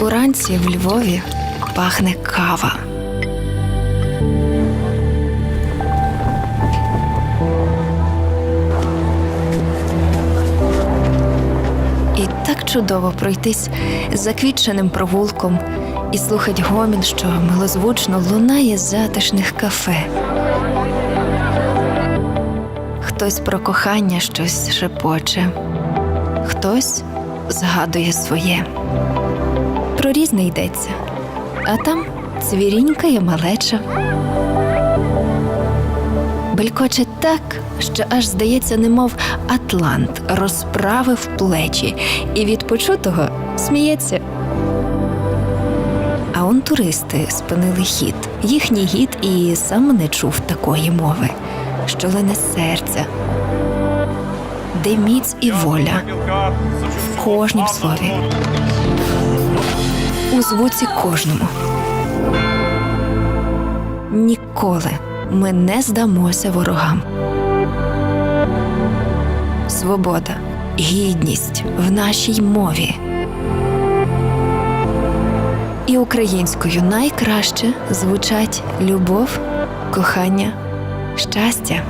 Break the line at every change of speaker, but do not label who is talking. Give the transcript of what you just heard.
Уранці в Львові пахне кава. Чудово пройтись заквітченим провулком і слухать гомін, що милозвучно лунає з затишних кафе. Хтось про кохання щось шепоче, хтось згадує своє. Про різне йдеться, а там цвірінькає малеча. Белькоче так, що аж здається, немов Атлант розправив плечі і від почутого сміється. А он туристи спинили хід. Їхній гід і сам не чув такої мови, що лине серця, де міць і воля
в кожнім слові.
у звуці кожному. Ніколи ми не здамося ворогам. Свобода, гідність в нашій мові. І українською найкраще звучать любов, кохання, щастя.